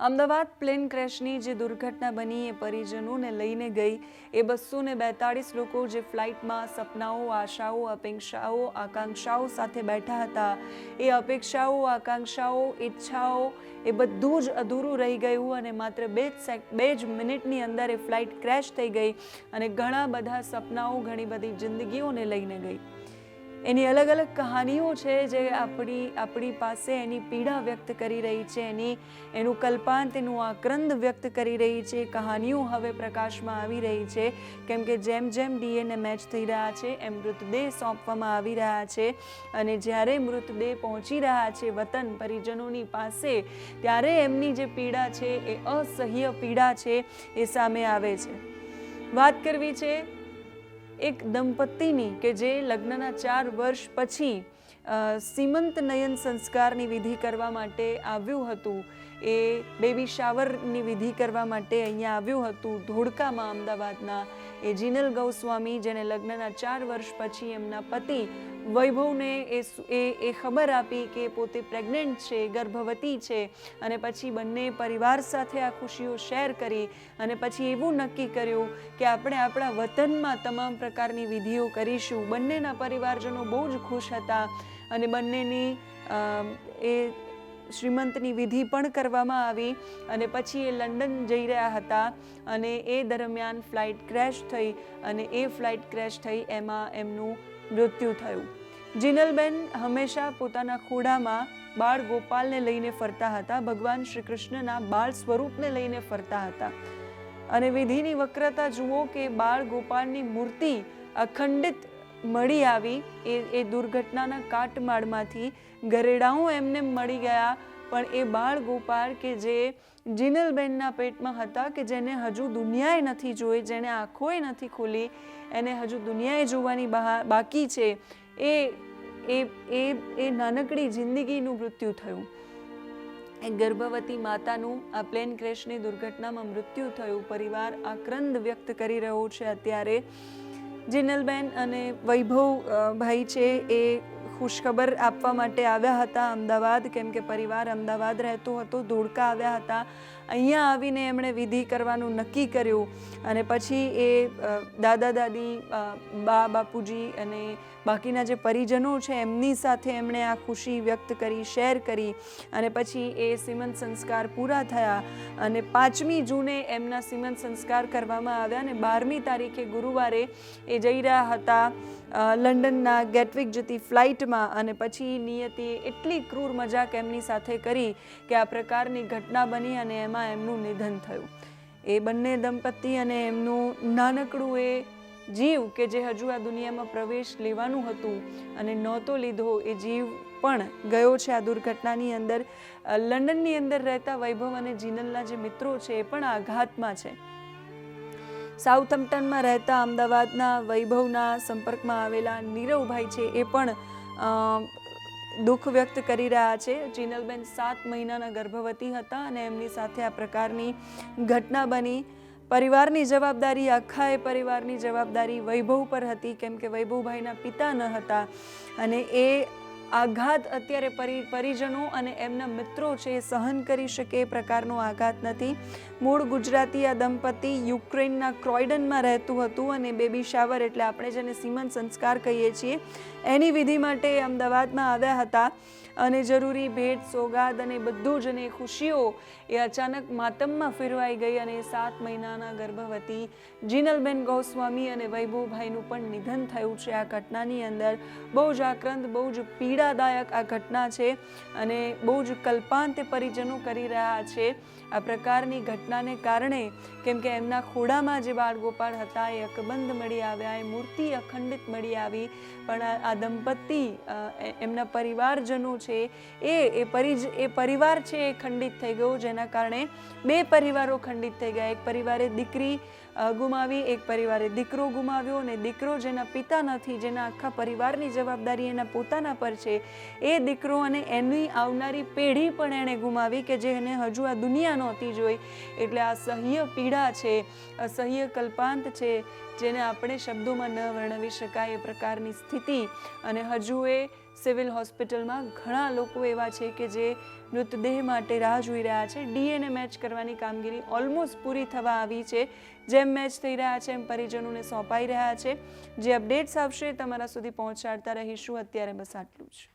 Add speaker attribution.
Speaker 1: Ahmedabad plane ક્રેશની જે દુર્ઘટના બની એ પરિજનોને લઈને ગઈ. એ બસો ને બેતાળીસ લોકો જે ફ્લાઇટમાં સપનાઓ, આશાઓ, અપેક્ષાઓ, આકાંક્ષાઓ સાથે બેઠા હતા. એ અપેક્ષાઓ, આકાંક્ષાઓ, ઈચ્છાઓ એ બધું જ અધૂરું રહી ગયું અને માત્ર બે જ બે જ મિનિટની અંદર એ ફ્લાઇટ ક્રેશ થઈ ગઈ અને ઘણા બધા સપનાઓ, ઘણી બધી જિંદગીઓને લઈને ગઈ. એની અલગ અલગ કહાનીઓ છે જે આપણી આપણી પાસે એની પીડા વ્યક્ત કરી રહી છે, એની, એનું કલ્પાંત, એનું આક્રંદ વ્યક્ત કરી રહી છે, કહાનીઓ હવે પ્રકાશમાં આવી રહી છે. કેમ કે જેમ જેમ ડીએનએ મેચ થઈ રહ્યા છે, એમ મૃતદેહ સોંપવામાં આવી રહ્યા છે. અને જ્યારે મૃતદેહ પહોંચી રહ્યા છે વતન પરિજનોની પાસે, ત્યારે એમની જે પીડા છે, એ અસહ્ય પીડા છે, એ સામે આવે છે. વાત કરવી છે એક દંપતીની કે જે લગ્નના ચાર વર્ષ પછી સીમંત નયન સંસ્કારની વિધિ કરવા માટે આવ્યું હતું. એ બેબી શાવરની વિધિ કરવા માટે અહીંયા આવ્યું હતું ધોળકામાં અમદાવાદના. એ જીનલ ગૌસ્વામી, જેને લગ્નના ચાર વર્ષ પછી એમના પતિ વૈભવને એ એ ખબર આપી કે પોતે પ્રેગ્નન્ટ છે, ગર્ભવતી છે અને પછી બંને પરિવાર સાથે આ ખુશીઓ શેર કરી અને પછી એવું નક્કી કર્યું કે આપણે આપણા વતનમાં તમામ પ્રકારની વિધિઓ કરીશું. બંનેના પરિવારજનો બહુ જ ખુશ હતા અને બંનેની એ શ્રીમંતની વિધિ પણ કરવામાં આવી અને પછી એ લંડન જઈ રહ્યા હતા અને એ દરમિયાન ફ્લાઇટ ક્રેશ થઈ અને એ ફ્લાઇટ ક્રેશ થઈ એમાં એમનું મૃત્યુ થયું. જીનલબેન હંમેશા પોતાના ખોડામાં બાળ ગોપાલને લઈને ફરતા હતા. ભગવાન શ્રી કૃષ્ણના બાળ સ્વરૂપને લઈને ફરતા હતા. અને વિધિની વક્રતા જુઓ કે બાળ ગોપાલની મૂર્તિ અખંડિત મળી આવી. એ એ દુર્ઘટનાના કાટમાળમાંથી ગરેડાઓ એમને મળી ગયા. પણ એ બાળ ગોપાળ કે જે જીનલબેનના પેટમાં હતા કે જેને હજુ દુનિયાએ નથી જોઈ જેને આંખોએ નથી ખોલી, એને હજુ દુનિયાએ જોવાની બાકી છે, એ એ એ એ નાનકડી જિંદગીનું મૃત્યુ થયું. એ ગર્ભવતી માતાનું આ પ્લેન ક્રેશની દુર્ઘટનામાં મૃત્યુ થયું. પરિવાર આક્રંદ વ્યક્ત કરી રહ્યો છે અત્યારે. જિનલબેન અને વૈભવ ભાઈ છે એ ખુશખબર આપવા માટે આવ્યા હતા. અમદાવાદ, કેમ કે પરિવાર અમદાવાદ રહેતો હતો, ધોળકા આવ્યા હતા. અહીંયા આવીને એમણે વિધિ કરવાનું નક્કી કર્યું અને પછી એ દાદા દાદી બા બાપુજી અને બાકીના જે પરિજનો છે એમની સાથે એમણે આ ખુશી વ્યક્ત કરી, શેર કરી અને પછી એ સીમંત સંસ્કાર પૂરા થયા અને પાંચમી જૂને એમના સીમંત સંસ્કાર કરવામાં આવ્યા અને બારમી તારીખે ગુરુવારે એ જઈ રહ્યા હતા લંડનના ગેટવિક જતી ફ્લાઇટમાં અને પછી નિયતિએ એટલી ક્રૂર મજાક એમની સાથે કરી કે આ પ્રકારની ઘટના બની અને એમાં એમનું નિધન થયું. એ બંને દંપતી અને એમનું નાનકડું એ જીવ કે જે હજુ આ દુનિયામાં પ્રવેશ લેવાનું હતું અને નહોતો લીધો, એ જીવ પણ ગયો છે આ દુર્ઘટનાની અંદર. લંડનની અંદર રહેતા વૈભવ અને જીનલના જે મિત્રો છે એ પણ આઘાતમાં છે. સાઉથમ્પટનમાં રહેતા અમદાવાદના વૈભવના સંપર્કમાં આવેલા નીરવભાઈ છે એ પણ દુઃખ વ્યક્ત કરી રહ્યા છે. જીનલબેન સાત મહિનાના ગર્ભવતી હતા અને એમની સાથે આ પ્રકારની ઘટના બની. પરિવારની જવાબદારી આખા એ પરિવારની જવાબદારી વૈભવ પર હતી. કેમ કે વૈભવભાઈના પિતા ન હતા અને એ આઘાત અત્યારે પરી, પરિજનો અને એમના મિત્રો છે એ સહન કરી શકે એ પ્રકારનો આઘાત નથી. મૂળ ગુજરાતી આ દંપતી યુક્રેનના ક્રોઇડનમાં રહેતું હતું અને બેબી શાવર એટલે આપણે જેને સીમન સંસ્કાર કહીએ છીએ, એની વિધિ માટે અમદાવાદમાં આવ્યા હતા. અને જરૂરી ભેટ, સોગાદ અને બધું જ અને ખુશીઓ એ અચાનક માતમમાં ફેરવાઈ ગઈ અને સાત મહિનાના ગર્ભવતી જીનલબેન ગોસ્વામી અને વૈભવભાઈનું પણ નિધન થયું છે આ ઘટનાની અંદર. બહુ જ આક્રંદ, બહુ જ પીડાદાયક આ ઘટના છે અને બહુ જ કલ્પાંત પરિજનો કરી રહ્યા છે. આ પ્રકારની ઘટનાને કારણે કેમ કે એમના ખોડામાં જે બાળગોપાળ હતા, એ અકબંધ મળી આવ્યા, એ મૂર્તિ અખંડિત મળી આવી. પણ આ દંપતી એમના પરિવારજનો છે, એ એ પરિજ, એ પરિવાર છે એ ખંડિત થઈ ગયો, જેના કારણે બે પરિવારો ખંડિત થઈ ગયા. એક પરિવારે દીકરી ગુમાવી, એક પરિવારે દીકરો ગુમાવ્યો અને દીકરો જેના પિતા નથી, જેના આખા પરિવારની જવાબદારી એના પોતાના પર છે. એ દીકરો અને એની આવનારી પેઢી પણ એણે ગુમાવી કે જેને હજુ આ દુનિયા નહોતી જોઈ. એટલે આ સહ્ય પીડા છે, અસહ્ય કલ્પાંત છે જેને આપણે શબ્દોમાં ન વર્ણવી શકાય એ પ્રકારની સ્થિતિ. અને હજુ એ સિવિલ હોસ્પિટલમાં ઘણા લોકો એવા છે કે જે મૃતદેહ માટે રાહ જોઈ રહ્યા છે. ડીએનએ મેચ કરવાની કામગીરી ઓલમોસ્ટ પૂરી થવા આવી છે. જેમ મેચ થઈ રહ્યા છે, એમ પરિજનોને સોંપાઈ રહ્યા છે. જે અપડેટ્સ આવશે તમારા સુધી પહોંચાડતા રહીશું. અત્યારે બસ આટલું જ.